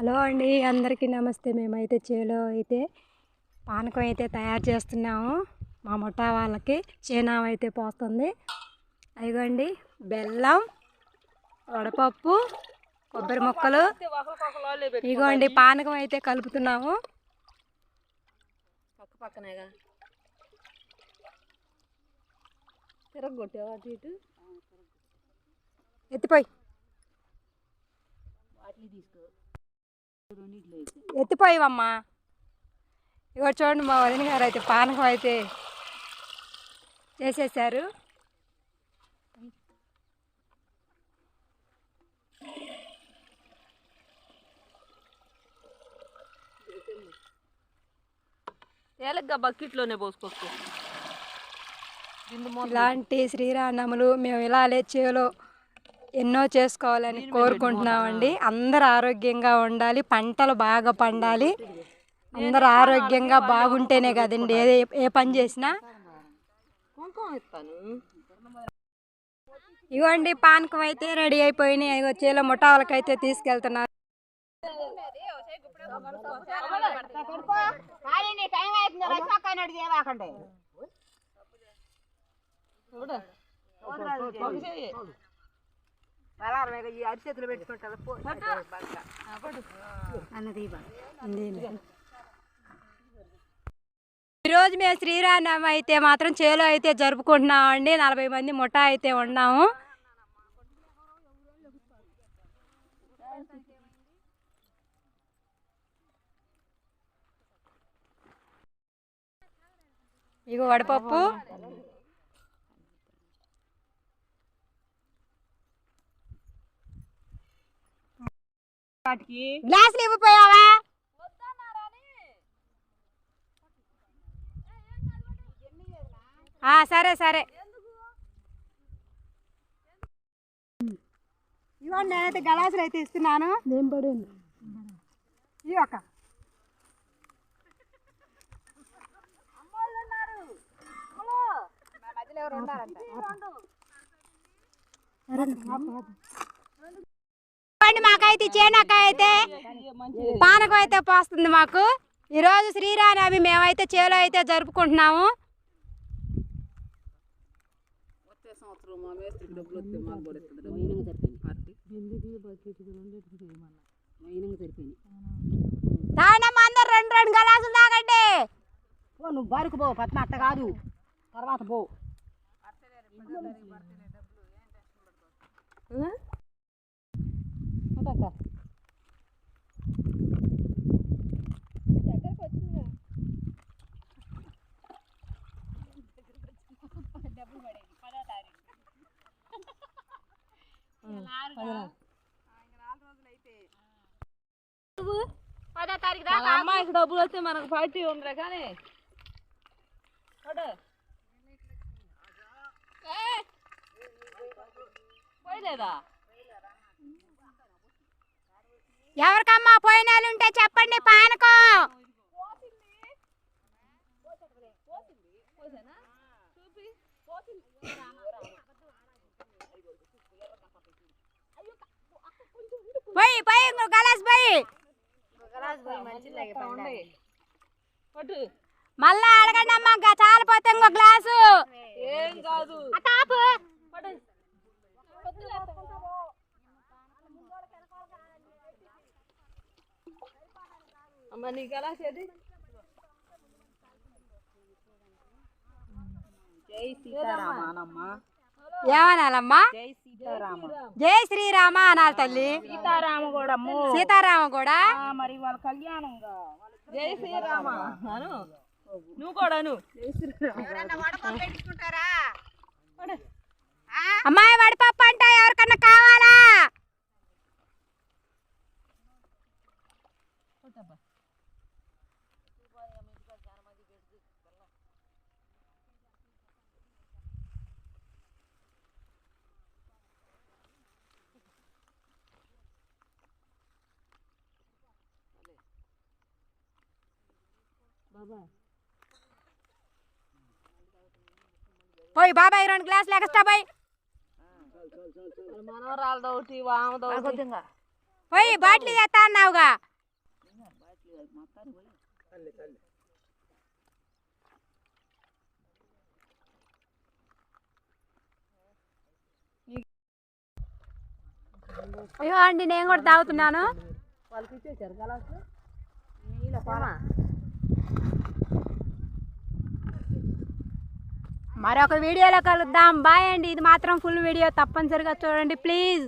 Hello అండి అందరికీ నమస్తే. మేమైతే చేలో అయితే పానకం అయితే తయారు చేస్తున్నాము. మా ముఠా వాళ్ళకి చేనాం అయితే పోస్తుంది. అదిగోండి బెల్లం వడపప్పు కొబ్బరి ముక్కలు. ఇదిగోండి పానకం అయితే కలుపుతున్నాము. పక్క పక్కనేగా. తిరగొట్టావు అటు ఇటు? ఎత్తిపోయి. వాటిని తీసుకో. ఎత్తిపోయివమ్మా. ఇగో చూడండి మా వదిన గారు అయితే పానకం అయితే చేసేసారు తేలిగ్గా బకెట్లోనే పోసుకోవచ్చు ఇలాంటి శ్రీరామనములు మేము ఇలానే చేలో ఎన్నో చేసుకోవాలని కోరుకుంటున్నామండి. అందరు ఆరోగ్యంగా ఉండాలి పంటలు బాగా పండాలి. అందరు ఆరోగ్యంగా బాగుంటేనే కదండి ఏ ఏ పని చేసినా. ఇవ్వండి పానకం అయితే రెడీ అయిపోయినాయి. ఇగో చేలో ముఠాలకి అయితే తీసుకెళ్తున్నారు చూడు. అరిచేతులు పెట్టుకుంటా ఈరోజు మేము శ్రీరామనవమి అయితే మాత్రం చేలో అయితే జరుపుకుంటున్నామండి నలభై మంది ముఠా అయితే ఉన్నాము. ఇగో వడపప్పు. వాటికి గ్లాసులు ఇవ్వపోయావా ఆ, సరే సరే. ఇవ్వండి నేనైతే గలాసులు అయితే ఇస్తున్నాను. నేను పడింది ఇవి ఒక ఇవ్వండి మాకైతే అయితే పానకం అయితే పోస్తుంది మాకు. ఈరోజు శ్రీరామనవమి మేమైతే చేలో అయితే జరుపుకుంటున్నాము. వచ్చే సంవత్సరం మా మేస్త్రికి డబ్బులు వస్తే మాకు కూడా ఇస్తుంది మైనంగా సరిపోయింది బిందుకి బకెట్కి రెండింటికి చేయమన్నా? మైనంగా సరిపోయింది తాగనమ్మా అందరు రెండు రెండు గలాసులు తాగండి. ఓ నువ్వు బారుకు పో పద్మ అట్ట కాదు. తర్వాత పో. పదో తారీఖు మన అమ్మాయికి డబ్బులు వస్తే మనకు పార్టీ ఉందిలే కానీ పడు. పోయలేదా ఎవరికమ్మా పోయినాలు ఉంటే చెప్పండి పానకం. పోయి పోయి గలాస్ పోయి. మళ్ళా అడగండి అమ్మా చాలిపోతే ఇంకో గ్లాసు. ఏం కాదు. అమ్మ నీకు ఎలా చేది? జై సీతారామనమ్మ ఏమనాలమ్మా? జై సీతారామ. జై శ్రీరామ అనాలి తల్లి. సీతారామ కూడా సీతారామ కూడా మరి వాళ్ళ కళ్యాణంగా. జై శ్రీరామ. అను. నువ్వు కూడా శ్రీరామ అమ్మాయి వడిపప్పు అంటే ఎవరికన్నా కావాలా? పోయి బాబాయ్ రెండు గ్లాసులు ఎక్స్ట్రా పోయి. పోయి బాటిల్ చేస్తా అన్నావుగా. అయ్యో అండి నేను కూడా తాగుతున్నాను. వాళ్ళకి ఇచ్చేసారు గలాసు మరొక వీడియోలో కలుద్దాం. బాయ్ అండి. ఇది మాత్రం ఫుల్ వీడియో. తప్పనిసరిగా చూడండి. ప్లీజ్